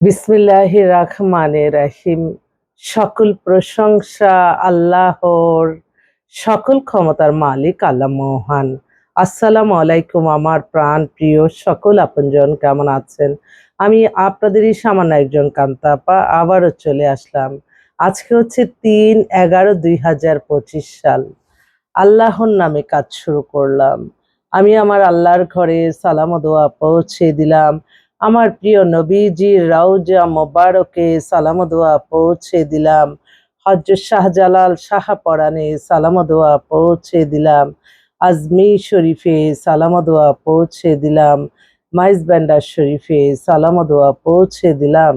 বিসমিল্লাহ রহমানে রাহিম। সকল প্রশংসা আল্লাহর, সকল ক্ষমতার মালিক আল্লাহ মহান। আসসালামু আলাইকুম আমার প্রাণ প্রিয় সকল আপনজন, কেমন আছেন? আমি আপনাদেরই সামান্য একজন কান্তাপা, আবারও চলে আসলাম। আজকে হচ্ছে তিন এগারো দুই হাজার পঁচিশ সাল। আল্লাহর নামে কাজ শুরু করলাম। আমি আমার আল্লাহর ঘরে সালাম দোয়া পৌঁছে দিলাম। আমার প্রিয় নবীজির রাউজা মোবারকে সালাম দোয়া পৌঁছে দিলাম। হজরত শাহজালাল শাহপরানে সালাম দোয়া পৌঁছে দিলাম। আজমি শরীফে সালাম দোয়া পৌঁছে দিলাম। মাইজ ব্যান্ডার শরীফে সালাম দোয়া পৌঁছে দিলাম।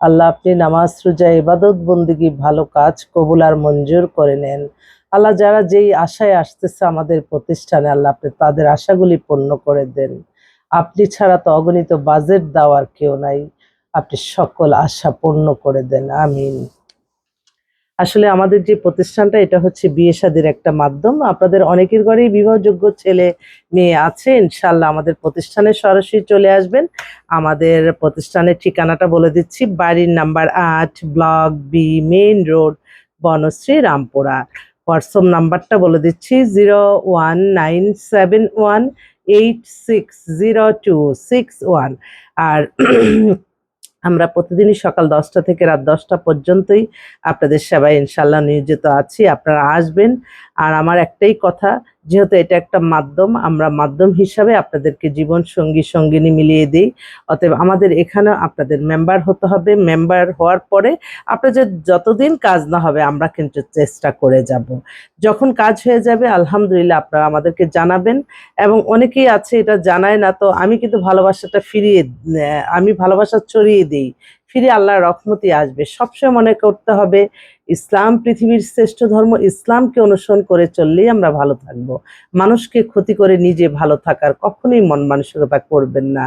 আল্লাহ আপনি নামাজ, রোজা, ইবাদত, বন্দিগি, ভালো কাজ কবুল আর মঞ্জুর করে নেন। আল্লাহ যারা যেই আশায় আসতেছে আমাদের প্রতিষ্ঠানে, আল্লাহ আপনি তাদের আশাগুলি পূর্ণ করে দেন। আপনি ছাড়া তো অগণিত বাজেট দেওয়ার কেউ নাই। আপনি সকল আশা পূর্ণ করে দেন। আমিন। আসলে আমাদের যে প্রতিষ্ঠানটা, এটা হচ্ছে বিয়ে শাদির একটা মাধ্যম। আপনাদের অনেকের ঘরেই বিবাহযোগ্য ছেলে মেয়ে আছে। ইনশাল্লাহ আমাদের প্রতিষ্ঠানে সরাসরি চলে আসবেন। আমাদের প্রতিষ্ঠানের ঠিকানাটা বলে দিচ্ছি। বাড়ির নাম্বার আট, block B main road, Banasree, Rampura. WhatsApp নাম্বারটা বলে দিচ্ছি। Zero one nine seven one eight six zero two six one আর আমরা প্রতিদিনই সকাল দশটা থেকে রাত দশটা পর্যন্তই আপনাদের সেবায় ইনশাল্লাহ নিয়োজিত আছি। আপনারা আসবেন আর আমার একটাই কথা, যেহেতু এটা একটা মাধ্যম, আমরা মাধ্যম হিসাবে আপনাদেরকে জীবন সঙ্গী, সঙ্গিনী মিলিয়ে দিই। অতএব আমাদের এখানে আপনাদের মেম্বার হতে হবে। মেম্বার হওয়ার পরে আপনাদের যতদিন কাজ না হবে, আমরা কিন্তু চেষ্টা করে যাব। যখন কাজ হয়ে যাবে, আলহামদুলিল্লাহ আপনারা আমাদেরকে জানাবেন। এবং অনেকেই আছে, এটা জানায় না, তো আমি কিন্তু ভালোবাসাটা ফিরিয়ে আমি ভালোবাসা ছড়িয়ে দিই। ফিরে আল্লাহর রহমতি আসবে। সবসময় মনে করতে হবে ইসলাম, পৃথিবীর শ্রেষ্ঠ ধর্ম ইসলামকে অনুসরণ করে চললেই আমরা ভালো থাকব। মানুষকে ক্ষতি করে নিজে ভালো থাকার কখনোই মন মানসিকতা করবেন না।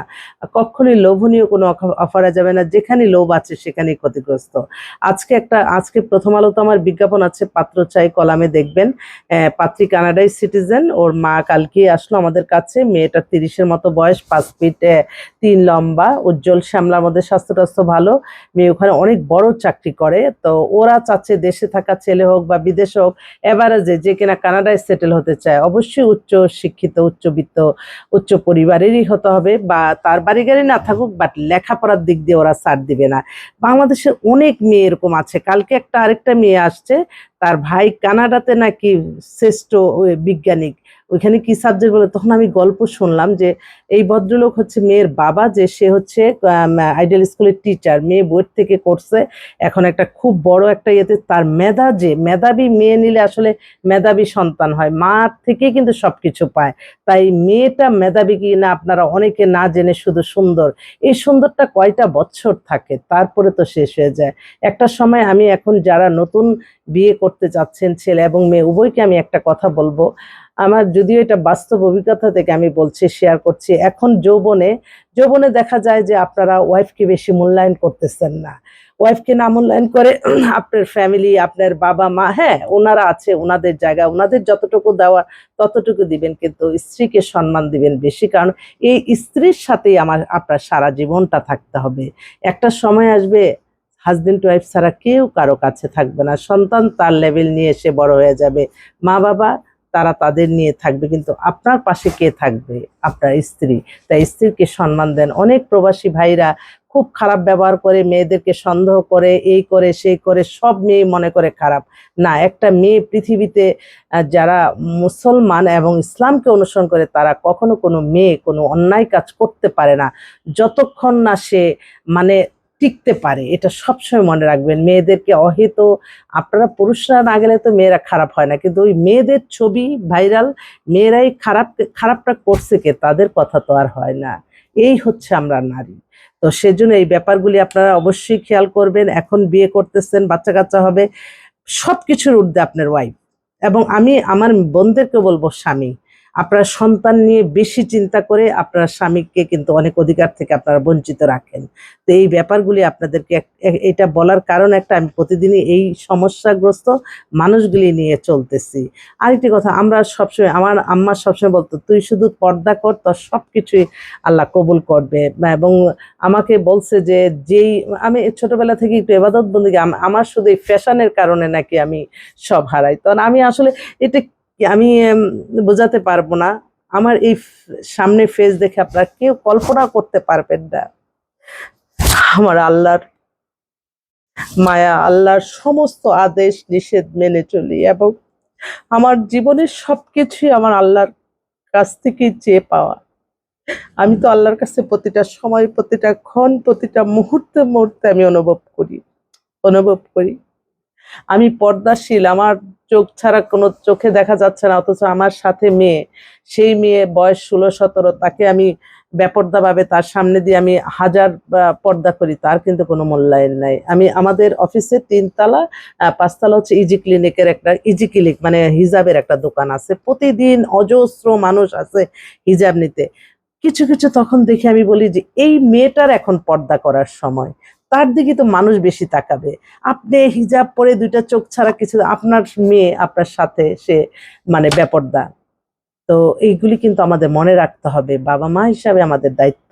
কখনোই লোভনীয় কোনো অফারা যাবে না, যেখানে লোভ আছে সেখানেই ক্ষতিগ্রস্ত। আজকে একটা, আজকে প্রথম আলোতে আমার বিজ্ঞাপন আছে, পাত্র চাই কলামে দেখবেন। পাত্রী কানাডাই সিটিজেন, ওর মা কালকে আসলো আমাদের কাছে মেয়েটার তিরিশের মতো বয়স, পাঁচ ফিট তিন লম্বা, উজ্জ্বল, শ্যামলার মধ্যে স্বাস্থ্য টাস্থ্য ভালো। মেয়ে ওখানে অনেক বড় চাকরি করে, তো ওরা চাচ্ছে দেশে থাকা ছেলে হোক বা বিদেশে হোক এভারেজে যে কিনা কানাডায় সেটেল হতে চায়, অবশ্যই উচ্চ শিক্ষিত, উচ্চবিত্ত, উচ্চ পরিবারেরই হতে হবে বা তার বাড়ি গাড়ি না থাকুক বাট লেখাপড়ার দিক দিয়ে ওরা ছাড় দিবে না। বাংলাদেশে অনেক মেয়ে এরকম আছে। কালকে একটা আরেকটা মেয়ে আসছে, তার ভাই কানাডাতে নাকি শ্রেষ্ঠ ওই বিজ্ঞানিক। ওইখানে কি সাবজেক্ট বলে? তখন আমি গল্প শুনলাম যে এই ভদ্রলোক হচ্ছে মেয়ের বাবা, যে সে হচ্ছে আইডিয়াল স্কুলের টিচার মেয়ে বোর্ড থেকে করছে। এখন একটা খুব বড় একটা ইয়েতে তার মেধা যে, মেধাবী মেয়ে নিলে আসলে মেধাবী সন্তান হয়। মার থেকে কিন্তু সব কিছু পায়। তাই মেয়েটা মেধাবী কি না, আপনারা অনেকে না জেনে শুধু সুন্দর। এই সুন্দরটা কয়টা বছর থাকে? তারপরে তো শেষ হয়ে যায়। একটা সময় আমি এখন যারা নতুন বিয়ে করতে চাচ্ছেন ছেলে এবং মেয়ে, উভয়কে আমি একটা কথা বলব। আমার যদিও এটা বাস্তব অভিজ্ঞতা থেকে আমি বলছি শেয়ার করছি। এখন যৌবনে যৌবনে দেখা যায় যে আপনারা ওয়াইফকে বেশি মূল্যায়ন করতেছেন না। ওয়াইফকে না মূল্যায়ন করে আপনার ফ্যামিলি আপনার বাবা মা হ্যাঁ ওনারা আছে, ওনাদের জায়গা, ওনাদের যতটুকু দেওয়া ততটুকু দিবেন, কিন্তু স্ত্রীকে সম্মান দিবেন বেশি, কারণ এই স্ত্রীর সাথেই আমার, আপনার সারা জীবনটা থাকতে হবে। একটা সময় আসবে হাজবেন্ড ওয়াইফ ছাড়া কেউ কারও কাছে থাকবে না। সন্তান তার লেভেল নিয়ে এসে বড় হয়ে যাবে। মা বাবা তারা তাদের নিয়ে থাকবে, কিন্তু আপনার পাশে কে থাকবে? আপনার স্ত্রী। তাই স্ত্রীকে সম্মান দেন। অনেক প্রবাসী ভাইরা খুব খারাপ ব্যবহার করে, মেয়েদেরকে সন্দেহ করে, এই করে, সেই করে, সব মেয়ে মনে করে খারাপ। না, একটা মেয়ে পৃথিবীতে যারা মুসলমান এবং ইসলামকে অনুসরণ করে, তারা কখনো কোনো মেয়ে, কোনো অন্যায় কাজ করতে পারে না। যতক্ষণ না সে মানে টিকতে পারে, এটা সবসময় মনে রাখবেন। মেয়েদেরকে অহেত, আপনারা পুরুষরা না গেলে তো মেয়েরা খারাপ হয় না। কিন্তু ওই মেয়েদের ছবি ভাইরাল, মেয়েরাই খারাপ, খারাপটা করছে কে, তাদের কথা তো আর হয় না। এই হচ্ছে আমরা নারী। তো সেজন্য এই ব্যাপারগুলি আপনারা অবশ্যই খেয়াল করবেন। এখন বিয়ে করতেছেন, বাচ্চা কাচ্চা হবে সব কিছুর ঊর্ধ্বে আপনার ওয়াইফ এবং আমি, আমার বোনদেরকে বলব স্বামী আপনার সন্তান নিয়ে বেশি চিন্তা করে আপনার স্বামীকে কিন্তু অনেক অধিকার থেকে আপনারা বঞ্চিত রাখেন। তো এই ব্যাপারগুলি আপনাদেরকে এটা বলার কারণ একটা, আমি প্রতিদিনই এই সমস্যাগ্রস্ত মানুষগুলি নিয়ে চলতেছি। আরেকটি কথা, আমরা সবসময়, আমার আম্মা সবসময় বলতো, তুই শুধু পর্দা কর, তোর সব কিছুই আল্লাহ কবুল করবে। এবং আমাকে বলছে যে, যেই, আমি ছোটবেলা থেকে একটু এবাদত বন্দি আমার শুধু এই ফ্যাশনের কারণে নাকি আমি সব হারাই। তখন আমি আসলে, এটা আমি বোঝাতে পারব না। আমার এই সামনে ফেস দেখে আপনারা কেউ কল্পনা করতে পারবেন না। আমার আল্লাহর মায়া, আল্লাহর সমস্ত আদেশ, নিষেধ মেনে চলি এবং আমার জীবনের সবকিছুই আমার আল্লাহর কাছ থেকে চেয়ে পাওয়া। আমি তো আল্লাহর কাছে প্রতিটা সময়, প্রতিটা ক্ষণ, প্রতিটা মুহূর্তে মুহূর্তে আমি অনুভব করি। অনুভব করি। আমি পর্দাশীল, আমার চোখ ছাড়া কোনো চোখে দেখা যাচ্ছে না, অথচ আমার সাথে মেয়ে। সেই মেয়ে বয়স ষোলো, সতেরো, তাকে আমি বেপর্দাভাবে তার সামনে দিয়ে আমি হাজার পর্দা করি, তার কিন্তু কোনো মূল্যায়ন নাই। আমি, আমাদের অফিসে তিনতলা পাঁচতলা হচ্ছে ইজি ক্লিনিকের একটা, ইজি ক্লিনিক মানে হিজাবের একটা দোকান আছে। প্রতিদিন অজস্র মানুষ আছে হিজাব নিতে। কিছু কিছু তখন দেখে আমি বলি যে, এই মেয়েটার এখন পর্দা করার সময়। তার দিকে তো মানুষ বেশি তাকাবে। আপনি হিজাব পরে দুইটা চোখ ছাড়া কিছু আপনার মেয়ে আপনার সাথে সে মানে বেপর্দা। তো এইগুলি কিন্তু আমাদের মনে রাখতে হবে। বাবা মা হিসাবে আমাদের দায়িত্ব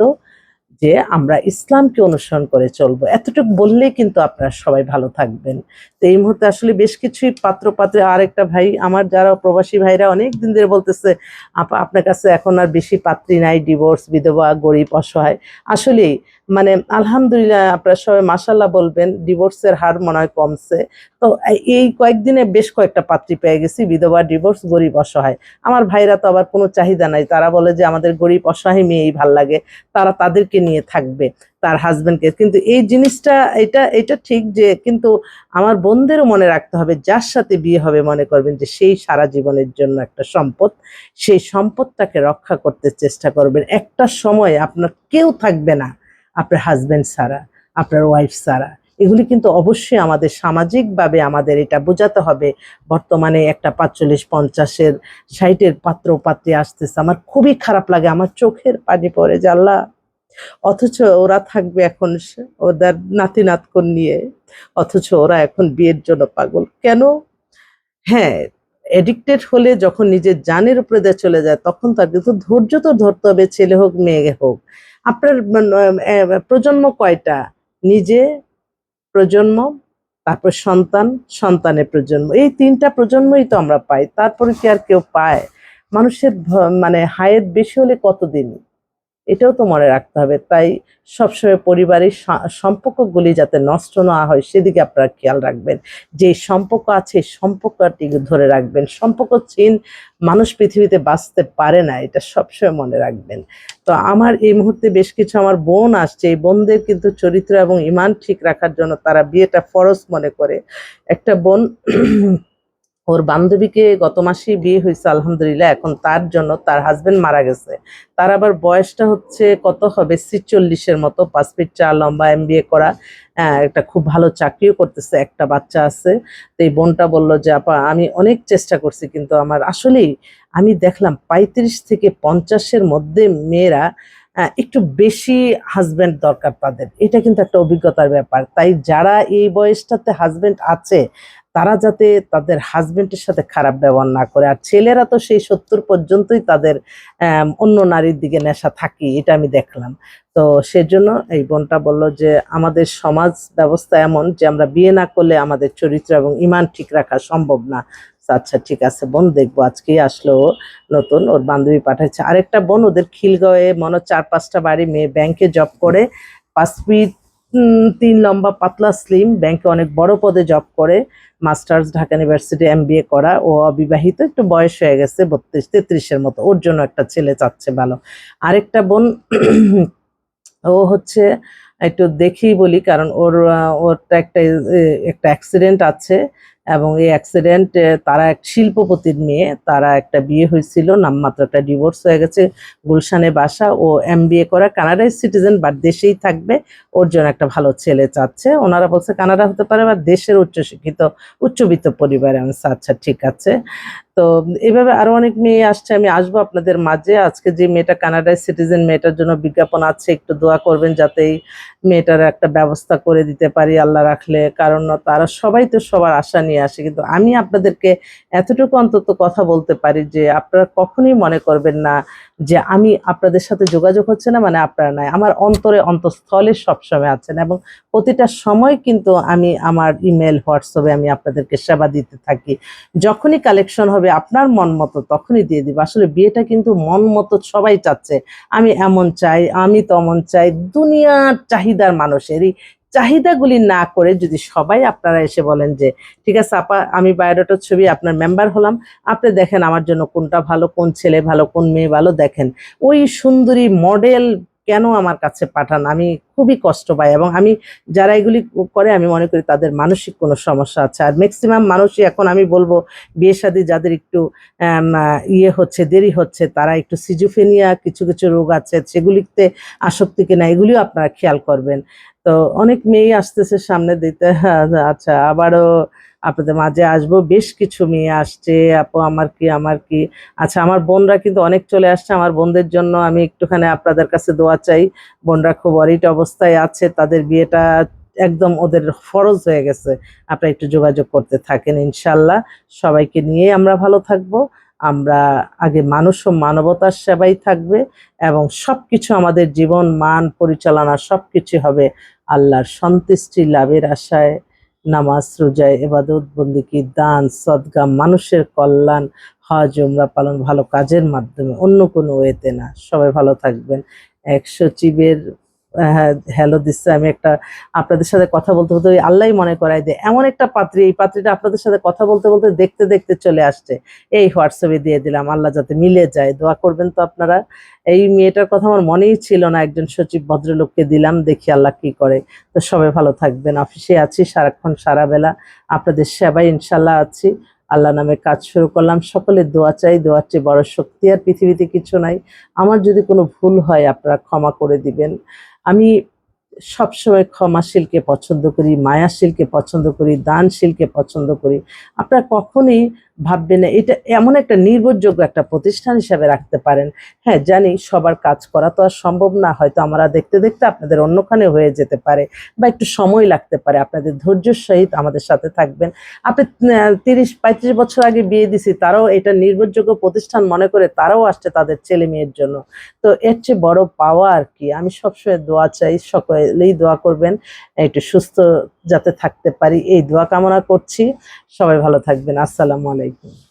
যে আমরা ইসলামকে অনুসরণ করে চলবো। এতটুকু বললেই কিন্তু আপনারা সবাই ভালো থাকবেন। তো এই মুহূর্তে আসলে বেশ কিছুই পাত্র পাত্রে আরেকটা ভাই, আমার যারা প্রবাসী ভাইরা অনেক দিন ধরে বলতেছে, আপা, আপনার কাছে এখন আর বেশি পাত্রী নাই ডিভোর্স বিধবা, গরিব, অসহায়। আসলেই মানে আলহামদুলিল্লাহ আপনারা সবাই মাসাল্লাহ বলবেন ডিভোর্সের হার মনে হয় কমছে। তো এই- কয়েকদিনে বেশ কয়েকটা পাত্রী পেয়ে গেছি, বিধবা ডিভোর্স গরিব, অসহায়। আমার ভাইরা তো আবার কোনো চাহিদা নাই, তারা বলে যে আমাদের গরিব, অসহায় মেয়েই ভালো লাগে, তারা তাদেরকে নিয়ে থাকবে, তার হাজবেন্ডকে কিন্তু এই জিনিসটা, এটা এটা ঠিক যে কিন্তু আমার বোনদেরও মনে রাখতে হবে, যার সাথে বিয়ে হবে মনে করবেন যে সেই সারা জীবনের জন্য একটা সম্পদ, সেই সম্পদটাকে রক্ষা করতে চেষ্টা করবেন। একটা সময় আপনার কেউ থাকবে না। আপনার হাজব্যান্ড ছাড়া, আপনার ওয়াইফ ছাড়া। এগুলি কিন্তু অবশ্যই আমাদের সামাজিকভাবে আমাদের এটা বোঝাতে হবে। বর্তমানে একটা পাঁচচল্লিশ, পঞ্চাশের, ষাটের পাত্র পাত্রী আসতেছে। আমার খুবই খারাপ লাগে, আমার চোখের পানি যে আল্লাহ। অথচ ওরা থাকবে এখন ওদের নাতি নাতকন নিয়ে। অথচ ওরা এখন বিয়ের জন্য পাগল। কেন? হ্যাঁ এডিক্টেড হলে যখন নিজের জানের উপরে দিয়ে চলে যায়, তখন তার কিন্তু ধৈর্য তো ধরতে হবে, ছেলে হোক, মেয়ে হোক। আপনার প্রজন্ম কয়টা? নিজে, প্রজন্ম, তারপর সন্তান, সন্তানের প্রজন্ম। এই তিনটা প্রজন্মই তো আমরা পাই, তারপরে কি আর কেউ পায়? মানুষের মানে হায়ের বেশি হলে কতদিন? এটাও তো মনে রাখতে হবে। তাই সবসময় পরিবারের সম্পর্কগুলি যাতে নষ্ট না হয়, সেদিকে আপনারা খেয়াল রাখবেন। যে সম্পর্ক আছে, সম্পর্কটি ধরে রাখবেন। সম্পর্ক চিন মানুষ পৃথিবীতে বাঁচতে পারে না, এটা সবসময় মনে রাখবেন। তো আমার এই মুহূর্তে বেশ কিছু আমার বোন আসছে। এই বোনদের কিন্তু চরিত্র এবং ইমান ঠিক রাখার জন্য তারা বিয়েটা ফরজ মনে করে। একটা বোন ওর বান্ধবীকে গত মাসেই বিয়ে হয়েছে আলহামদুলিল্লাহ। এখন তার জন্য তার হাজবেন্ড মারা গেছে। তার আবার বয়সটা হচ্ছে কত হবে? ছিচল্লিশের মতো। পাঁচ ফিট চার লম্বা এম করা হ্যাঁ, একটা খুব ভালো চাকরিও করতেছে একটা বাচ্চা আছে। তো এই বোনটা বলল যে আপা আমি অনেক চেষ্টা করছি কিন্তু আমার আসলেই আমি দেখলাম পঁয়ত্রিশ থেকে পঞ্চাশের মধ্যে মেয়েরা একটু বেশি হাজবেন্ড দরকার তাদের। এটা কিন্তু একটা অভিজ্ঞতার ব্যাপার। তাই যারা এই বয়সটাতে হাজবেন্ড আছে তারা যাতে তাদের হাজবেন্ডের সাথে খারাপ ব্যবহার না করে, আর ছেলেরা তো সেই সত্তর পর্যন্তই তাদের অন্য নারীর দিকে নেশা থাকি, এটা আমি দেখলাম। তো সেজন্য এই বোনটা বলল যে, আমাদের সমাজ ব্যবস্থা এমন যে, আমরা বিয়ে না করলে আমাদের চরিত্র এবং ইমান ঠিক রাখা সম্ভব না। আচ্ছা ঠিক আছে, বোন, দেখব, আজকেই আসলো নতুন, ওর বান্ধবী পাঠাচ্ছে। আরেকটা বোন, ওদের খিলগাঁওয়ে মনে চার পাঁচটা বাড়ি মেয়ে ব্যাংকে জব করে, পাঁচ ফিট তিন লম্বা, পাতলা স্লিম ব্যাংকে অনেক বড় পদে জব করে মাস্টার্স ঢাকা ইউনিভার্সিটি এম করা। ও অবিবাহিত, একটু বয়স হয়ে গেছে, বত্রিশ, তেত্রিশের মতো। ওর জন্য একটা ছেলে চাচ্ছে ভালো। আরেকটা বোন, ও হচ্ছে একটু দেখি বলি, কারণ ওর ওরটা একটা একটা অ্যাক্সিডেন্ট আছে। এবং এই অ্যাক্সিডেন্ট তারা এক শিল্পপতির মেয়ে, তারা একটা বিয়ে হয়েছিল নামমাত্র একটা ডিভোর্স হয়ে গেছে, গুলশানে বাসা, ও এম বিএ করা কানাডার সিটিজেন বা দেশেই থাকবে। ওর জন্য একটা ভালো ছেলে চাচ্ছে। ওনারা বলছে, কানাডা হতে পারে বা দেশের উচ্চশিক্ষিত, উচ্চবিত্ত পরিবারে। আমি আচ্ছা ঠিক আছে। তো এভাবে আরও অনেক মেয়ে আসছে, আমি আসব আপনাদের মাঝে। আজকে যে মেয়েটা কানাডায় সিটিজেন মেয়েটার জন্য বিজ্ঞাপন আছে, একটু দোয়া করবেন যাতে মেয়েটার একটা ব্যবস্থা করে দিতে পারি, আল্লাহ রাখলে। কারণ তারা সবাই তো সবার আশা নিয়ে আসে, কিন্তু আমি আপনাদেরকে এতটুকু অন্তত কথা বলতে পারি যে আপনারা কখনোই মনে করবেন না যে আমি আপনাদের সাথে যোগাযোগ হচ্ছে না মানে আপনারা নাই। আমার অন্তরে অন্তঃস্থলে সবসময় আছেন এবং প্রতিটা সময় কিন্তু আমি আমার ইমেল হোয়াটসঅ্যাপে আমি আপনাদেরকে সেবা দিতে থাকি। যখনই কালেকশন হবে আপনার মন মতো তখনই দিয়ে দিব। আসলে বিয়েটা কিন্তু মন মতো সবাই চাচ্ছে। আমি এমন চাই, আমি তমন চাই, দুনিয়ার চাহিদার মানুষেরই চাহিদাগুলি না করে যদি সবাই আপনারা এসে বলেন যে, ঠিক আছে আপা, আমি বায়োডাটার ছবি আপনার মেম্বার হলাম। আপনি দেখেন আমার জন্য কোনটা ভালো, কোন ছেলে ভালো, কোন মেয়ে ভালো, দেখেন। ওই সুন্দরী মডেল কেন আমার কাছে পাঠান? আমি খুবই কষ্ট পাই এবং আমি যারা এগুলি করে, আমি মনে করি তাদের মানসিক কোনো সমস্যা আছে। আর ম্যাক্সিমাম মানুষই এখন আমি বলব, বিয়ে শাদী যাদের একটু ইয়ে হচ্ছে, দেরি হচ্ছে, তারা একটু সিজুফেনিয়া কিছু কিছু রোগ আছে, সেগুলিতে আসক্তি কিনা, এগুলিও আপনারা খেয়াল করবেন। তো অনেক মেয়ে আসতেছে সামনে দিতে আচ্ছা আবারও আপনাদের মাঝে আসব। বেশ কিছু মেয়ে আসছে। আপু, আমার কি আমার কি? আচ্ছা আমার বোনরা কিন্তু অনেক চলে আসছে। আমার বোনদের জন্য আমি একটুখানি আপনাদের কাছে দোয়া চাই। বোনরা খুব অরিট অবস্থায় আছে। তাদের বিয়েটা একদম ওদের ফরজ হয়ে গেছে। আপনারা একটু যোগাযোগ করতে থাকেন, ইনশাল্লাহ। সবাইকে নিয়ে আমরা ভালো থাকব। আমরা আগে মানুষ ও মানবতার সেবাই থাকবে এবং সব কিছু আমাদের জীবন, মান পরিচালনা সব কিছু হবে আল্লাহর সন্তুষ্টি, লাভের আশায়। নামাজ রোজায় এবাদত, বন্দিকি, দান সদগা মানুষের কল্যাণ, হজ, উমরা পালন ভালো কাজের মাধ্যমে অন্য কোনো ওয়েতে না। সবাই ভালো থাকবেন। এক সচিবের হ্যালো দিচ্ছে। আমি একটা আপনাদের সাথে কথা বলতে বলতে ওই আল্লাহ মনে করাই দেয়। এমন একটা পাত্রী, এই পাত্রীটা আপনাদের সাথে কথা বলতে বলতে দেখতে দেখতে চলে আসছে। এই হোয়াটসঅ্যাপে দিয়ে দিলাম, আল্লাহ যাতে মিলে যায়। দোয়া করবেন তো আপনারা। এই মেয়েটার কথা আমার মনেই ছিল না, একজন সচিব ভদ্রলোককে দিলাম, দেখি আল্লাহ কি করে। তো সবাই ভালো থাকবেন। অফিসে আছি সারাক্ষণ সারা বেলা আপনাদের সেবায় ইনশাল্লাহ আছি। আল্লাহ নামে কাজ শুরু করলাম। সকলে দোয়া চাই, দোয়ার চেয়ে বড় শক্তি আর পৃথিবীতে কিছু নাই। আমার যদি কোনো ভুল হয়, আপনারা ক্ষমা করে দিবেন। আমি সবসময় ক্ষমাশীলকে পছন্দ করি, মায়াশীলকে পছন্দ করি, দানশীলকে পছন্দ করি। আপনারা কখনই ভাববেন না, এটা এমন একটা নির্ভরযোগ্য একটা প্রতিষ্ঠান হিসাবে রাখতে পারেন। হ্যাঁ জানি সবার কাজ করা তো আর সম্ভব না, হয়তো আমরা দেখতে দেখতে আপনাদের অন্যখানে হয়ে যেতে পারে বা একটু সময় লাগতে পারে। আপনাদের ধৈর্যের সহিত আমাদের সাথে থাকবেন। আপনি তিরিশ, পঁয়ত্রিশ বছর আগে বিয়ে দিছি, তারাও এটা নির্ভরযোগ্য প্রতিষ্ঠান মনে করে তারাও আসছে তাদের ছেলে মেয়ের জন্য। তো এর চেয়ে বড় পাওয়া আর কি। আমি সবসময় দোয়া চাই, সকলেই দোয়া করবেন, একটু সুস্থ যাতে থাকতে পারি। এই দোয়া কামনা করছি। সবাই ভালো থাকবেন। আসসালামু আলাইকুম।